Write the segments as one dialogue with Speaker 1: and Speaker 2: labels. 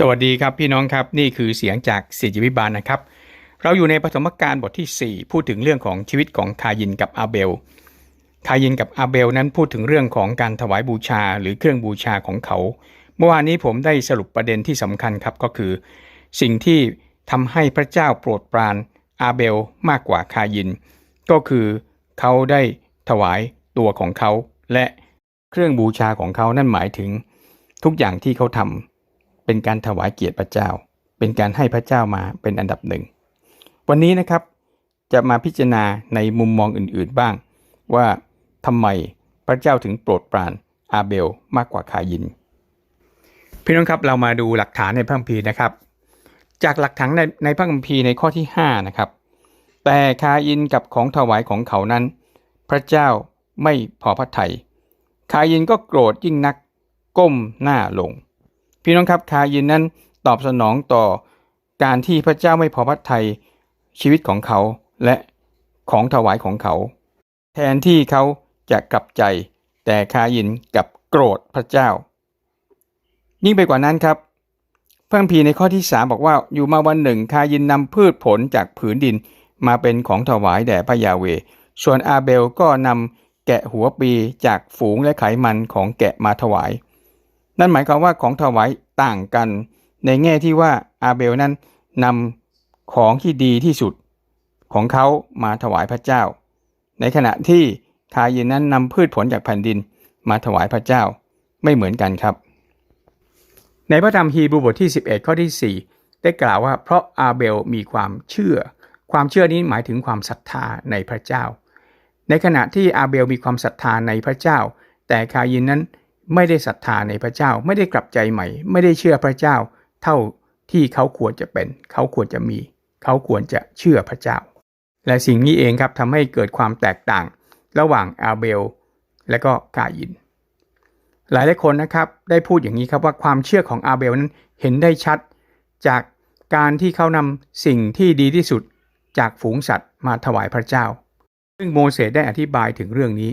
Speaker 1: สวัสดีครับพี่น้องครับนี่คือเสียงจากสิจิวิบาลนะครับ เราอยู่ในปฐมกาลบทที่ 4 พูดถึงเรื่องของชีวิตของคายินกับอาเบล คายินกับอาเบลนั้นพูดถึงเรื่องของการถวายบูชาหรือเครื่องบูชาของเขา เมื่อวานนี้ผมได้สรุปประเด็นที่สำคัญครับก็คือ สิ่งที่ทำให้พระเจ้าโปรดปรานอาเบลมากกว่าคายิน ก็คือเขาได้ถวายตัวของเขา และเครื่องบูชาของเขานั่นหมายถึงทุกอย่างที่เขาทำ เป็นการถวายเกียรติพระเจ้า เป็นการให้พระเจ้ามาเป็นอันดับหนึ่ง วันนี้นะครับจะมาพิจารณาในมุมมองอื่นๆบ้าง ว่าทำไมพระเจ้าถึงโปรดปรานอาเบลมากกว่าคายิน พี่น้องครับเรามาดูหลักฐานในพระคัมภีร์นะครับ จากหลักฐานในในพระคัมภีร์ในข้อที่ 5 นะครับ แต่คายินกับของถวายของเขานั้น พระเจ้าไม่พอพระทัยคายินก็โกรธยิ่งนักก้มหน้าลง พี่น้องครับคายินนั้นตอบสนองต่อการที่พระเจ้าไม่พอพระทัยชีวิตของเขาและของถวายของเขา แทนที่เขาจะกลับใจ แต่คายินกับโกรธพระเจ้า ยิ่งไปกว่านั้นครับพระคัมภีในข้อที่ 3 บอกว่าอยู่มาวันหนึ่งคายินนำพืชผลจากผืนดินมาเป็นของถวายแด่พระยาเว ส่วนอาเบลก็นำแกะหัวปีจากฝูงและไขมันของแกะมาถวาย นั่นหมายความว่าของถวายต่างกัน ในแง่ที่ว่าอาเบลนั้นนำของที่ดีที่สุดของเขามาถวายพระเจ้า ในขณะที่คายินนั้นนำพืชผลจากแผ่นดินมาถวายพระเจ้าไม่เหมือนกันครับ ในพระธรรมฮีบรูบทที่ 11 ข้อที่ 4 ได้กล่าวว่าเพราะอาเบลมีความเชื่อ ความเชื่อนี้หมายถึงความศรัทธาในพระเจ้า ในขณะที่อาเบลมีความศรัทธาในพระเจ้า แต่คายินนั้น ไม่ได้ศรัทธาในพระเจ้า ไม่ได้กลับใจใหม่ ไม่ได้เชื่อพระเจ้า เท่าที่เขาควรจะเป็น เขาควรจะมี เขาควรจะเชื่อพระเจ้า และสิ่งนี้เองครับทำให้เกิดความแตกต่าง ระหว่างอาเบล และก็กายิน หลายหลายคนนะครับได้พูดอย่างนี้ครับว่าความเชื่อของอาเบลนั้นเห็นได้ชัด จากการที่เขานำสิ่งที่ดีที่สุดจากฝูงสัตว์มาถวายพระเจ้า ซึ่งโมเสสได้อธิบายถึงเรื่องนี้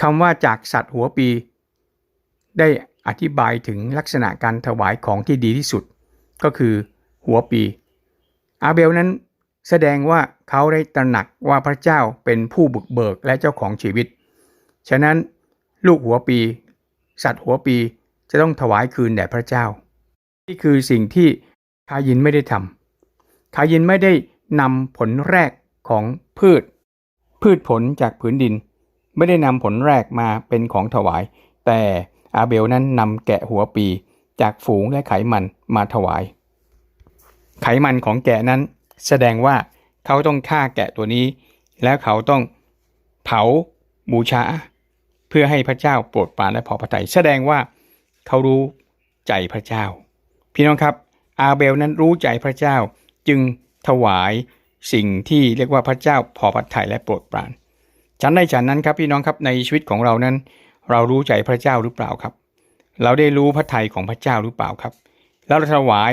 Speaker 1: คำว่าจากสัตว์หัวปี ได้อธิบายถึงลักษณะการถวายของที่ดีที่สุด ก็คือหัวปี อาเบลนั้นแสดงว่าเขาได้ตระหนักว่าพระเจ้าเป็นผู้บุกเบิกและเจ้าของชีวิต ฉะนั้นลูกหัวปี สัตว์หัวปีจะต้องถวายคืนแด่พระเจ้า นี่คือสิ่งที่คายินไม่ได้ทำคายินไม่ได้นำผลแรกของพืช พืชผลจากผืนดิน ไม่ได้นำผลแรกมาเป็นของถวาย แต่ อาเบลนั้นนำแกะหัวปีจากฝูงและไขมันมาถวาย ไขมันของแกะนั้นแสดงว่าเขาต้องฆ่าแกะตัวนี้ แล้วเขาต้องเผาบูชา เพื่อให้พระเจ้าโปรดปรานและพอพระทัยแสดงว่าเขารู้ใจพระเจ้า พี่น้องครับ อาเบลนั้นรู้ใจพระเจ้าจึงถวายสิ่งที่เรียกว่าพระเจ้าพอพระทัยและโปรดปรานฉันในฉันนั้นครับพี่น้องครับในชีวิตของเรานั้น เรารู้ใจพระเจ้าหรือเปล่าครับ เราได้รู้พระทัยของพระเจ้าหรือเปล่าครับ แล้วเราถวาย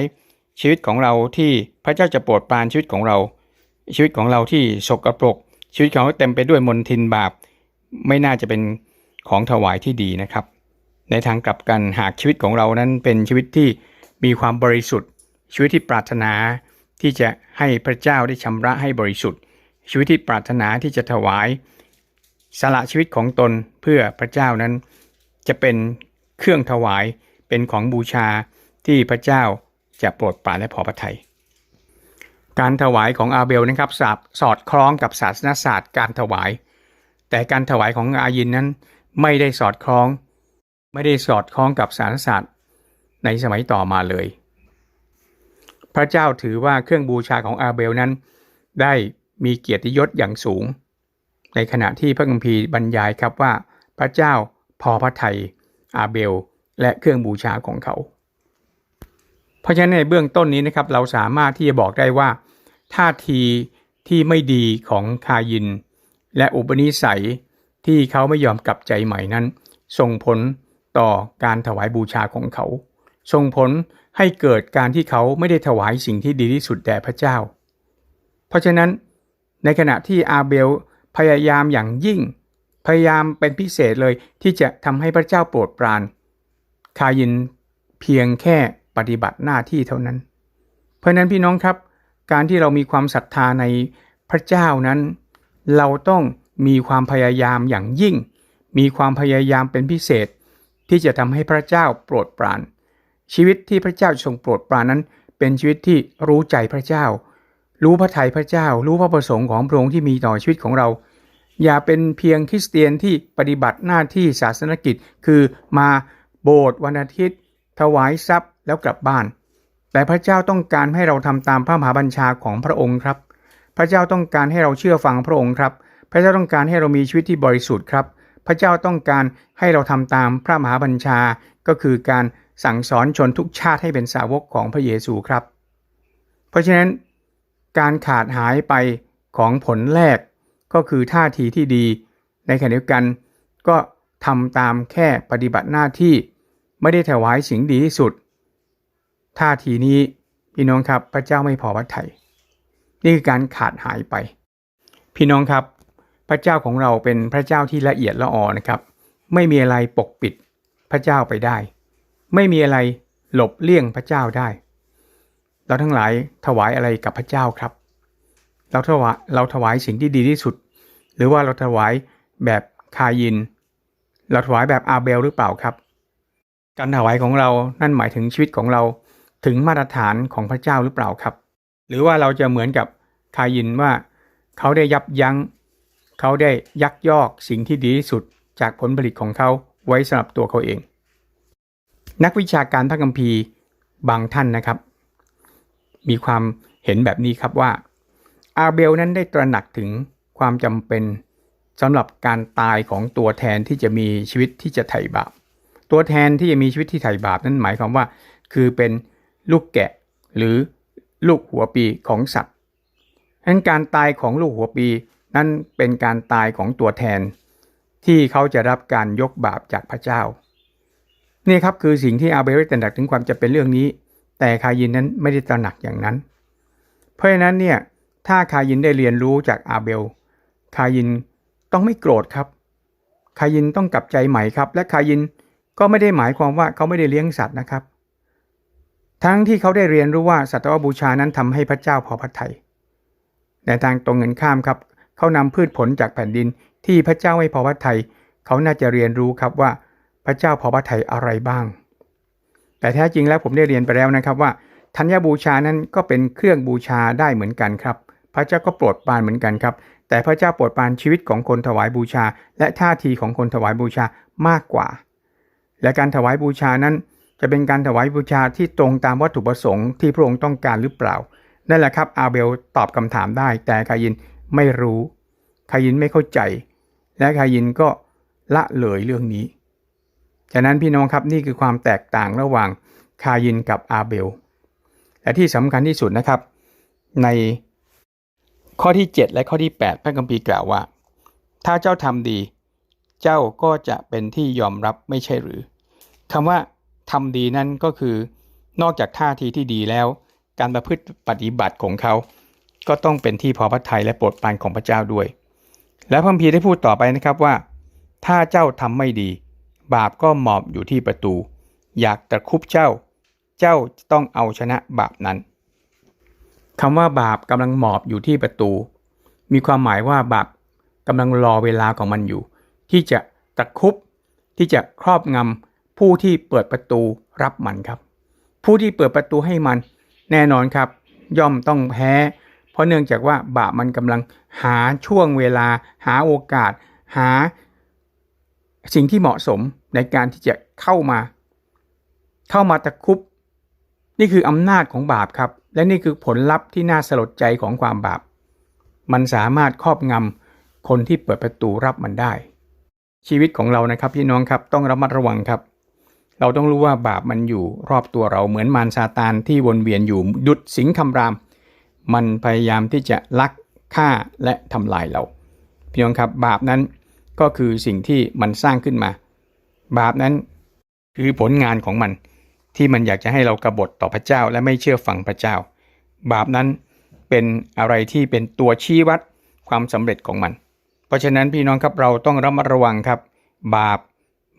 Speaker 1: ชีวิตของเราที่พระเจ้าจะโปรดปรานชีวิตของเรา ชีวิตของเราที่สกรปรก ชีวิตของเราเต็มไปด้วยมลทินบาป ไม่น่าจะเป็นของถวายที่ดีนะครับ ในทางกลับกันหากชีวิตของเรานั้นเป็นชีวิตที่มีความบริสุทธิ์ ชีวิตที่ปรารถนาที่จะให้พระเจ้าได้ชำระให้บริสุทธิ์ ชีวิตที่ปรารถนาที่จะถวาย สละชีวิตของตนเพื่อพระเจ้านั้น จะเป็นเครื่องถวายเป็นของบูชาที่พระเจ้าจะโปรดปรานและพอพระทัยการถวายของอาเบลนะครับสสอดคล้องกับศาสนศาสตร์การถวาย แต่การถวายของอายินนั้น ไม่ได้สอดคล้อง ไม่ได้สอดคล้องกับศาสนศาสตร์ในสมัยต่อมาเลย พระเจ้าถือว่าเครื่องบูชาของอาเบลนั้น ได้มีเกียรติยศอย่างสูง ในขณะที่พระคัมภีร์บรรยายครับว่า พระเจ้าพอพระทัยอาเบล และเครื่องบูชาของเขา เพราะฉะนั้นในเบื้องต้นนี้นะครับเราสามารถที่จะบอกได้ว่า ท่าทีที่ไม่ดีของคายิน และอุปนิสัยที่เขาไม่ยอมกลับใจใหม่นั้น ส่งผลต่อการถวายบูชาของเขา ส่งผลให้เกิดการที่เขาไม่ได้ถวายสิ่งที่ดีที่สุดแด่พระเจ้า เพราะฉะนั้นในขณะที่อาเบล พยายามอย่างยิ่ง พยายามเป็นพิเศษเลยที่จะทำให้พระเจ้าโปรดปราน คายินเพียงแค่ปฏิบัติหน้าที่เท่านั้น เพราะฉะนั้นพี่น้องครับ การที่เรามีความศรัทธาในพระเจ้านั้น เราต้องมีความพยายามอย่างยิ่ง มีความพยายามเป็นพิเศษ ที่จะทำให้พระเจ้าโปรดปราน ชีวิตที่พระเจ้าทรงโปรดปรานนั้น เป็นชีวิตที่รู้ใจพระเจ้า รู้พระทัยพระเจ้า รู้พระประสงค์ของพระองค์ที่มีต่อชีวิตของเรา อย่าเป็นเพียงคริสเตียนที่ปฏิบัติหน้าที่ศาสนกิจ คือมาโบสถ์วันอาทิตย์ ถวายทรัพย์แล้วกลับบ้าน แต่พระเจ้าต้องการให้เราทำตามพระมหาบัญชาของพระองค์ครับ พระเจ้าต้องการให้เราเชื่อฟังพระองค์ครับ พระเจ้าต้องการให้เรามีชีวิตที่บริสุทธิ์ครับ พระเจ้าต้องการให้เราทำตามพระมหาบัญชา ก็คือการสั่งสอนชนทุกชาติให้เป็นสาวกของพระเยซูครับ เพราะฉะนั้นการขาดหายไปของผลแรก ก็คือท่าทีที่ดี ในขณะเดียวกันก็ทำตามแค่ปฏิบัติหน้าที่ ไม่ได้ถวายสิ่งดีที่สุด ท่าทีนี้พี่น้องครับพระเจ้าไม่พอพระทัยนี่คือการขาดหายไป พี่น้องครับ พระเจ้าของเราเป็นพระเจ้าที่ละเอียดละออนะครับ ไม่มีอะไรปกปิดพระเจ้าไปได้ ไม่มีอะไรหลบเลี่ยงพระเจ้าได้ เราทั้งหลายถวายอะไรกับพระเจ้าครับ เราถวายเราถวายสิ่งที่ดีที่สุด หรือว่าเราถวายแบบคายิน เราถวายแบบอาเบลหรือเปล่าครับ การถวายของเรานั่นหมายถึงชีวิตของเราถึงมาตรฐานของพระเจ้าหรือเปล่าครับ หรือว่าเราจะเหมือนกับคายินว่า เขาได้ยับยัง้ง เขาได้ยักยอกสิ่งที่ดีที่สุดจากผลผลิตของเขาไว้สำหรับตัวเขาเอง นักวิชาการพระคัมภีร์บางท่านนะครับ มีความเห็นแบบนี้ครับว่า อาเบลนั้นได้ตระหนักถึงความจำเป็นสำหรับการตายของตัวแทนที่จะมีชีวิตที่จะไถ่บาป ตัวแทนที่จะมีชีวิตที่ไถ่บาปนั้นหมายความว่า คือเป็นลูกแกะหรือลูกหัวปีของสัตว์ฉะนั้นการตายของลูกหัวปีนั่นเป็นการตายของตัวแทน ที่เขาจะรับการยกบาปจากพระเจ้า นี่ครับคือสิ่งที่อาเบลได้ตระหนักถึงความจะเป็นเรื่องนี้ แต่คายินนั้นไม่ได้ตระหนักอย่างนั้น เพราะฉะนั้นเนี่ย ถ้าคายินได้เรียนรู้จากอาเบล คายินต้องไม่โกรธครับ คายินต้องกลับใจใหม่ครับ และคายินก็ไม่ได้หมายความว่าเขาไม่ได้เลี้ยงสัตว์นะครับ ทั้งที่เขาได้เรียนรู้ว่าสัตวบูชานั้นทำให้พระเจ้าพอพระทัยแต่ทางตรงเงินข้ามครับ เขานำพืชผลจากแผ่นดินที่พระเจ้าไม่พอพระทัยเขาน่าจะเรียนรู้ครับว่าพระเจ้าพอพระทัยอะไรบ้าง แต่แท้จริงแล้วผมได้เรียนไปแล้วนะครับว่า ธัญบูชานั้นก็เป็นเครื่องบูชาได้เหมือนกันครับ พระเจ้าก็โปรดปรานเหมือนกันครับ แต่พระเจ้าโปรดปรานชีวิตของคนถวายบูชา และท่าทีของคนถวายบูชามากกว่า และการถวายบูชานั้น จะเป็นการถวายบูชาที่ตรงตามวัตถุประสงค์ที่พระองค์ต้องการหรือเปล่า นั่นแหละครับอาเบลตอบคำถามได้ แต่คายินไม่รู้คายินไม่เข้าใจ และคายินก็ละเลยเรื่องนี้ ฉะนั้นพี่น้องครับนี่คือความแตกต่างระหว่างคายินกับอาเบล และที่สำคัญที่สุดนะครับ ใน ข้อที่ 7 และข้อที่ 8 พระคัมภีร์กล่าวว่า ถ้าเจ้าทำดี เจ้าก็จะเป็นที่ยอมรับไม่ใช่หรือคำว่าทำดีนั่นก็คือนอกจากท่าทีที่ดีแล้ว การประพฤติปฏิบัติของเขา ก็ต้องเป็นที่พอพระทัยและโปรดปรานของพระเจ้าด้วย และพระคัมภีร์ได้พูดต่อไปนะครับว่า ถ้าเจ้าทำไม่ดี บาปก็หมอบอยู่ที่ประตู อยากตะคุบเจ้า เจ้าต้องเอาชนะบาปนั้น คำว่าบาปกำลังหมอบอยู่ที่ประตู มีความหมายว่าบาปกำลังรอเวลาของมันอยู่ ที่จะตะคุบที่จะครอบงำผู้ที่เปิดประตูรับมันครับ ผู้ที่เปิดประตูให้มันแน่นอนครับ ย่อมต้องแพ้ เพราะเนื่องจากว่าบาปมันกำลังหาช่วงเวลา หาโอกาส หา สิ่งที่เหมาะสมในการที่จะเข้ามา เข้ามาตะคุบนี่คืออำนาจของบาปครับ และนี่คือผลลัพธ์ที่น่าสลดใจของความบาป มันสามารถครอบงำคนที่เปิดประตูรับมันได้ ชีวิตของเรานะครับพี่น้องครับต้องระมัดระวังครับ เราต้องรู้ว่าบาปมันอยู่รอบตัวเราเหมือนมารซาตานที่วนเวียนอยู่ดุดสิงคำราม มันพยายามที่จะลักฆ่าและทำลายเรา พี่น้องครับบาปนั้นก็คือสิ่งที่มันสร้างขึ้นมา บาปนั้นคือผลงานของมัน ที่มันอยากจะให้เรากบฏต่อพระเจ้าและไม่เชื่อฟังพระเจ้า บาปนั้นเป็นอะไรที่เป็นตัวชี้วัดความสำเร็จของมัน เพราะฉะนั้นพี่น้องครับเราต้องระมัดระวังครับ บาป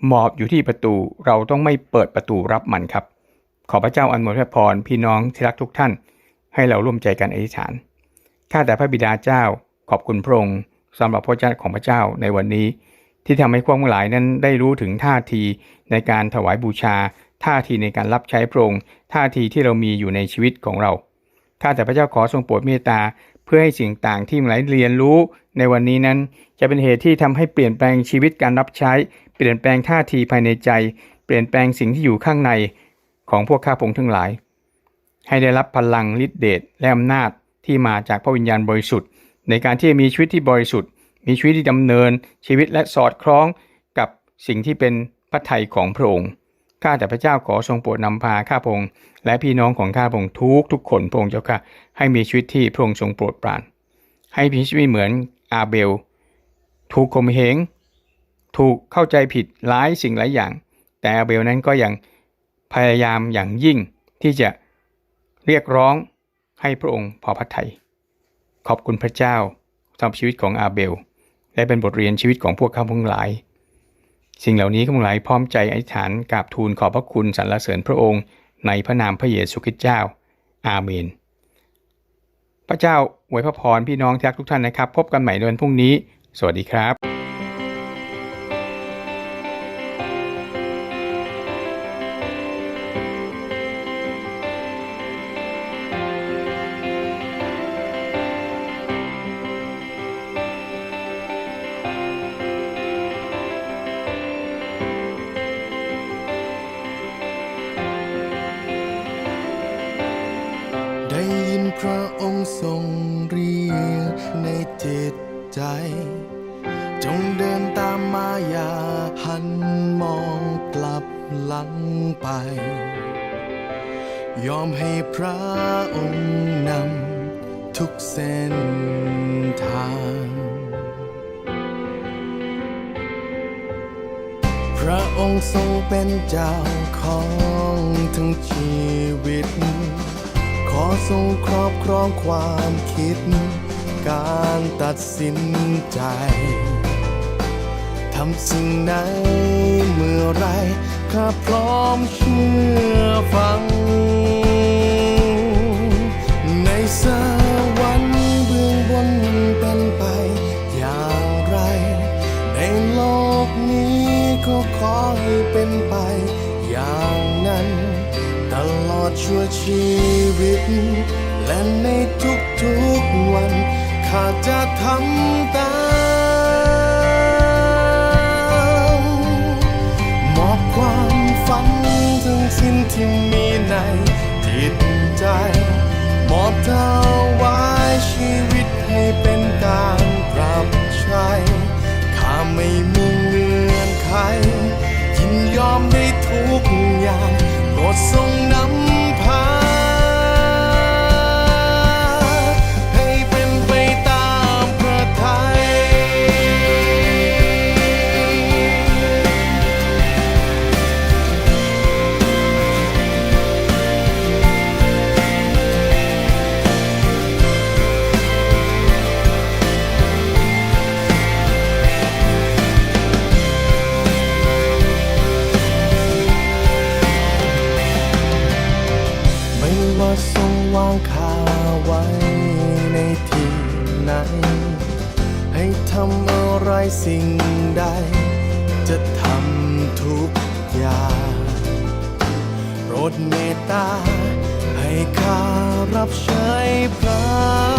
Speaker 1: หมอบอยู่ที่ประตูเราต้องไม่เปิดประตูรับมันครับ ขอพระเจ้าอันโมทนาพรพี่น้องที่รักทุกท่าน ให้เราร่วมใจกันอธิษฐานข้าแต่พระบิดาเจ้าขอบคุณพระองค์สำหรับพระเจ้าของพระเจ้าในวันนี้ ที่ทำให้พวกทั้งหลายนั้นได้รู้ถึงท่าทีในการถวายบูชา ท่าทีในการรับใช้พระองค์ท่าทีที่เรามีอยู่ในชีวิตของเราข้าแต่พระเจ้าขอทรงโปรดเมตตาเพื่อให้สิ่งต่างที่หลายเรียนรู้ในวันนี้นั้น จะเป็นเหตุที่ทำให้เปลี่ยนแปลงชีวิตการรับใช้ เปลี่ยนแปลงท่าทีภายในใจ เปลี่ยนแปลงสิ่งที่อยู่ข้างในของพวกข้าพงทั้งหลาย ให้ได้รับพลังฤทธิเดชและอำนาจที่มาจากพระวิญญาณบริสุทธิ์ ในการที่จะมีชีวิตที่บริสุทธิ์ มีชีวิตที่ดำเนินชีวิตและสอดคล้องกับสิ่งที่เป็นพระทัยของพระองค์ ข้าแต่พระเจ้าขอทรงโปรดนำพาข้าพงษ์และพี่น้องของข้าพงษ์ทุกทุกคนพงค์เจ้าค่ะ ให้มีชีวิตที่พระองค์ทรงโปรดปราน ให้มีชีวิตเหมือนอาเบล ถูกข่มเหงถูกเข้าใจผิดหลายสิ่งหลายอย่าง แต่อาเบลนั้นก็ยังพยายามอย่างยิ่งที่จะเรียกร้องให้พระองค์พอพระทัยขอบคุณพระเจ้าสำหรับชีวิตของอาเบล และเป็นบทเรียนชีวิตของพวกข้าพงหลาย สิ่งเหล่านี้ข้าพงหลายพร้อมใจอธิษฐานกราบทูลขอบพระคุณสรรเสริญพระองค์ในพระนามพระเยซูคริสต์เจ้า อาเมน พระเจ้าอวยพระพรพี่น้องทักทุกท่านนะครับ พบกันใหม่ในวันพรุ่งนี้ สวัสดีครับ
Speaker 2: เดินตามมาอย่าหันมองกลับหลังไป ยอมให้พระองค์นำทุกเส้นทาง พระองค์ทรงเป็นเจ้าของทั้งชีวิต ขอทรงครอบครองความคิด การตัดสินใจ ทำสิ่งไหนเมื่อไรข้าพร้อมเชื่อฟัง ในสวรรค์เบื้องบนเป็นไป อย่างไร ในโลกนี้ก็ขอให้เป็นไป อย่างนั้น ตลอดชั่วชีวิต และในทุกๆวัน ข้าจะทำตามม จิตใจมอบถว ดเมตตา ให้ข้ารับใช้พระ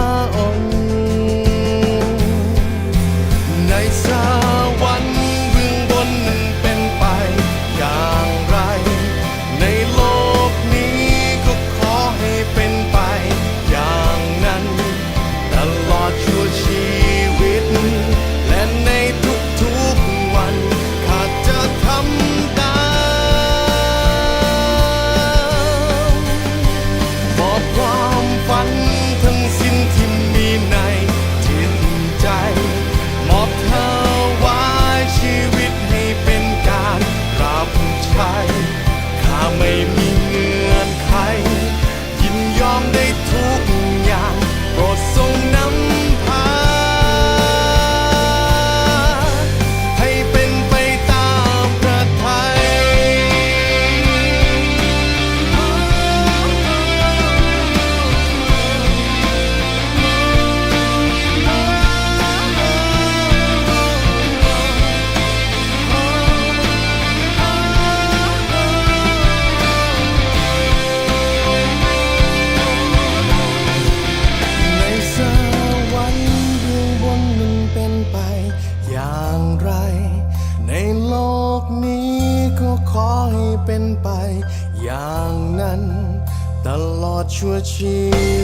Speaker 2: ตลอดชั่วชี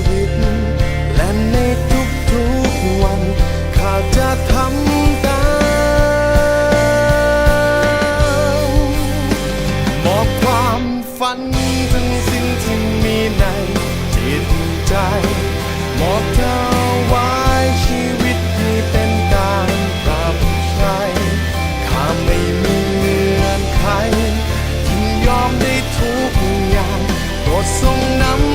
Speaker 2: วิต และในทุกๆวัน ข้าจะทำตามมอบความฝันทั้งสิ้นที่มีในจิตใจ มอบเธอ sông nắm